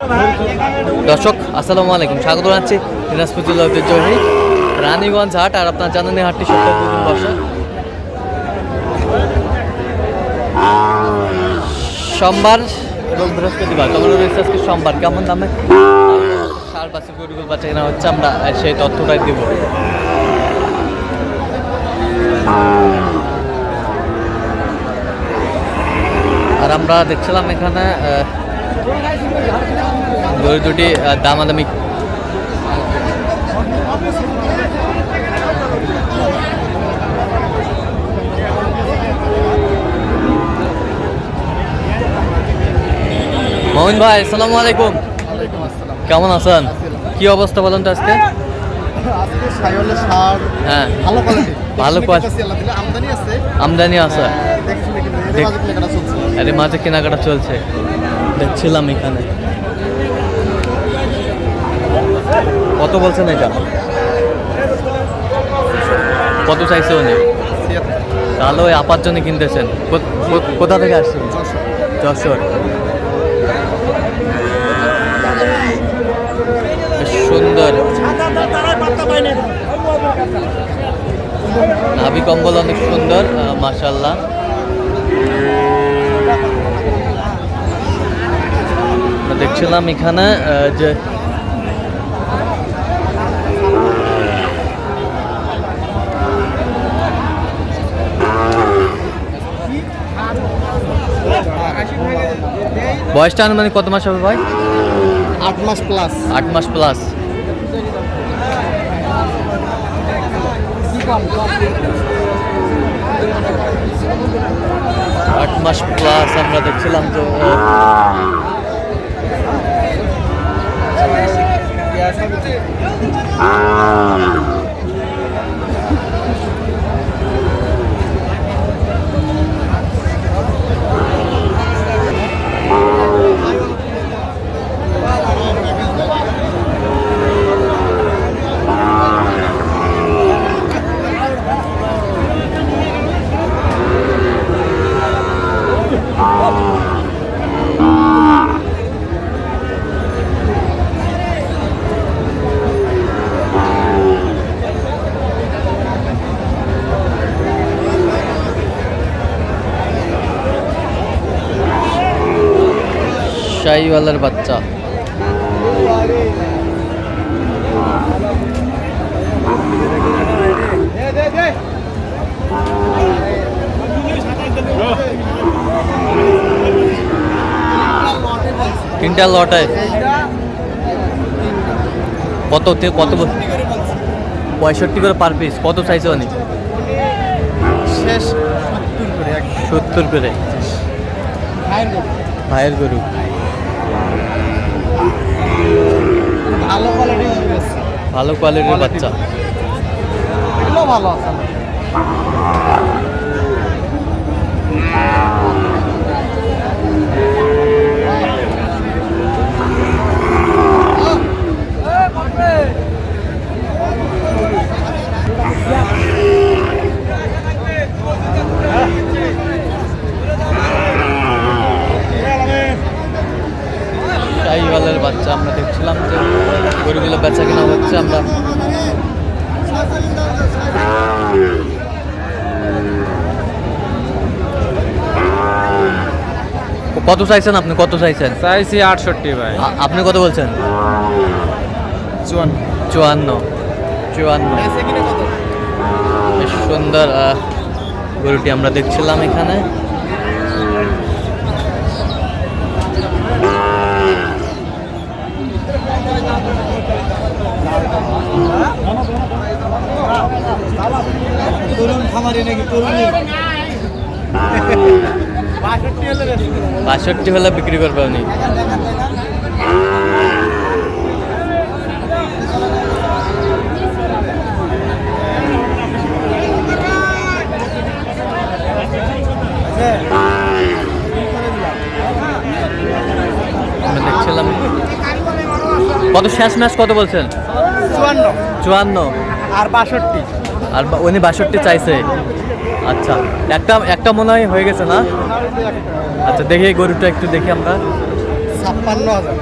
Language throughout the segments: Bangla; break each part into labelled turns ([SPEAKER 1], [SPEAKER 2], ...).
[SPEAKER 1] দর্শক, আসসালামু আলাইকুম। স্বাগত জানাচ্ছি দিনাজপুর জেলা ঐতিহ্যবাহী রানীগঞ্জ হাট আর আপনার জানেন হাটটি সপ্তাহে বসে। সোমবার এবং বৃহস্পতিবার রয়েছে আজকে সোমবার। কেমন দামে? সার বাসে গরুগুল বাচ্চা কেনা হচ্ছে, আমরা সেই তথ্যটাই দেব। আর আমরা দেখছিলাম এখানে গরু দুটি দামাদামি মোহন ভাই আসসালামু আলাইকুম। কেমন আছেন? কি অবস্থা বলেন তো আজকে? হ্যাঁ।
[SPEAKER 2] ভালো কোয়ালিটি
[SPEAKER 1] ভালো quality।
[SPEAKER 2] আমদানি আছে।
[SPEAKER 1] আমদানি আছে।
[SPEAKER 2] এর মাঝে কেনাকাটা চলছে।
[SPEAKER 1] দেখছিলাম এখানে। কত বলছেন এটা? কত চাইছে উনি? তাহলে ওই আপার জন্য কিনতেছেন কোথা থেকে আসছেন? যশোর। সুন্দর। নাভি কম্বল অনেক সুন্দর মাশাল্লাহ দেখছিলাম এখানে যে বয়সটা আনুমানিক কত মাস হবে ভাই?
[SPEAKER 2] আট মাস প্লাস
[SPEAKER 1] আট মাস প্লাস আট মাস প্লাস আমরা দেখছিলাম তো শাহিওয়ালার বাচ্চা। তিনটা লটায় কত কত পঁয়ষট্টি করে পার পিস কত চাইছে অনেক?
[SPEAKER 2] শেষ সত্তর করে ভাইয়ের গরু। ভালো
[SPEAKER 1] কোয়ালিটির বাচ্চা।
[SPEAKER 2] ভালো আছে
[SPEAKER 1] শাহিওয়ালের বাচ্চা আমরা দেখছিলাম যে গরুগুলো বেচা কেনা হচ্ছে আমরা কত চাইছেন আপনি? কত চাইছেন?
[SPEAKER 3] চাইছি আটষট্টি ভাই।
[SPEAKER 1] আপনি কত বলছেন?
[SPEAKER 2] চুয়ান্ন।
[SPEAKER 1] চুয়ান্ন। চুয়ান্ন। বেশ সুন্দর আহ, গরুটি আমরা দেখছিলাম এখানে। বাষট্টি হলে বিক্রি করবে উনি। দেখছিলাম। কত শেষ ম্যাচ কত বলছেন?
[SPEAKER 2] চুয়ান্ন।
[SPEAKER 1] চুয়ান্ন।
[SPEAKER 2] আর বাষট্টি।
[SPEAKER 1] আর উনি বাষট্টি চাইছে। আচ্ছা একটা একটা মনে হয় হয়ে গেছে না? আচ্ছা দেখি গরুটা একটু দেখি আমরা।
[SPEAKER 2] ছাপ্পান্ন হাজার।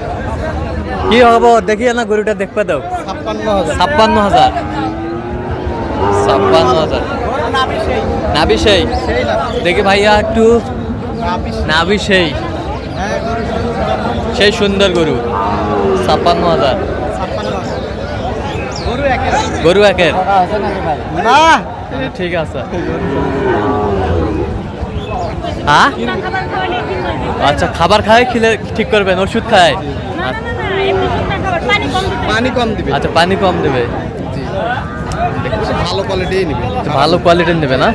[SPEAKER 1] কি হব দেখি না গরুটা দেখতে দাও।
[SPEAKER 2] ছাপ্পান্ন হাজার।
[SPEAKER 1] ছাপ্পান্ন হাজার। ছাপ্পান্ন হাজার।
[SPEAKER 2] নাবি সেই।
[SPEAKER 1] দেখি ভাইয়া একটু।
[SPEAKER 2] নাবি
[SPEAKER 1] নাবি সেই।
[SPEAKER 2] হ্যাঁ
[SPEAKER 1] সেই। সুন্দর গরু। ছাপ্পান্ন হাজার।
[SPEAKER 2] ছাপ্পান্ন হাজার। গরু একের
[SPEAKER 1] গরু একের।
[SPEAKER 2] না
[SPEAKER 1] ঠিক আছে। হ্যাঁ? আচ্ছা খাবার খায় খেলে ঠিক করবেন ওষুধ খায়?
[SPEAKER 3] না না না না এমনি শুকনা খাবার পানি কম
[SPEAKER 2] দিবে।
[SPEAKER 1] আচ্ছা পানি কম দেবে।
[SPEAKER 2] ভালো কোয়ালিটি নিবে।
[SPEAKER 1] আচ্ছা, ভালো কোয়ালিটির নেবে না।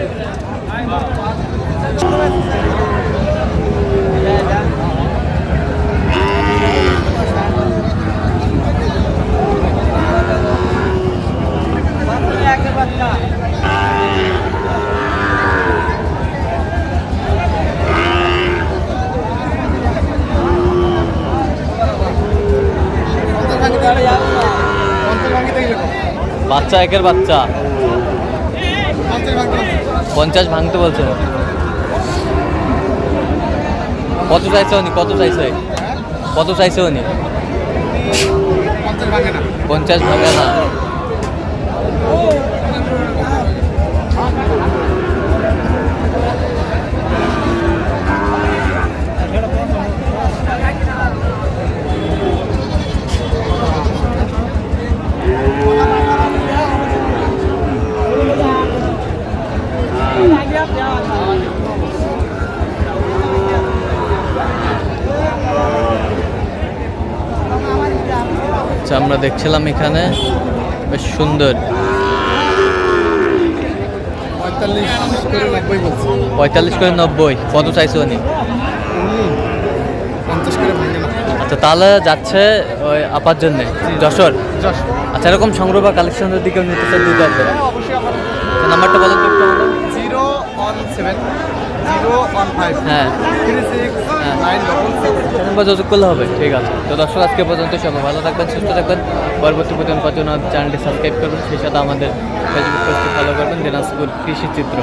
[SPEAKER 1] বাচ্চা, একের বাচ্চা। পঞ্চাশ ভাঙতে বলছে কত চাইছে উনি? কত চাইছে? কত চাইছে উনি? পঞ্চাশ ভাঙে না। আমরা দেখছিলাম এখানে, বেশ সুন্দর।
[SPEAKER 2] পঁয়তাল্লিশ করে নব্বই,
[SPEAKER 1] কত চাইছে উনি? আচ্ছা তাহলে যাচ্ছে ওই আপার জন্যে, যশোর? আচ্ছা এরকম সংগ্রহ বা কালেকশনের দিকে নিতে চাই দুধ আসবে নাম্বারটা বলেন
[SPEAKER 2] জিরো ওয়ান সেভেন
[SPEAKER 1] হ্যাঁ। হ্যাঁ। বা যোগাযোগ করলে হবে ঠিক আছে। তো দর্শক আজকে পর্যন্ত সবাই ভালো থাকবেন সুস্থ থাকবেন। পরবর্তী পর্যন্ত পাওয়ার জন্য চ্যানেলটি সাবস্ক্রাইব করবেন সেই সাথে আমাদের ফেসবুক পেজটি ফলো করবেন দিনাজপুর কৃষি চিত্র।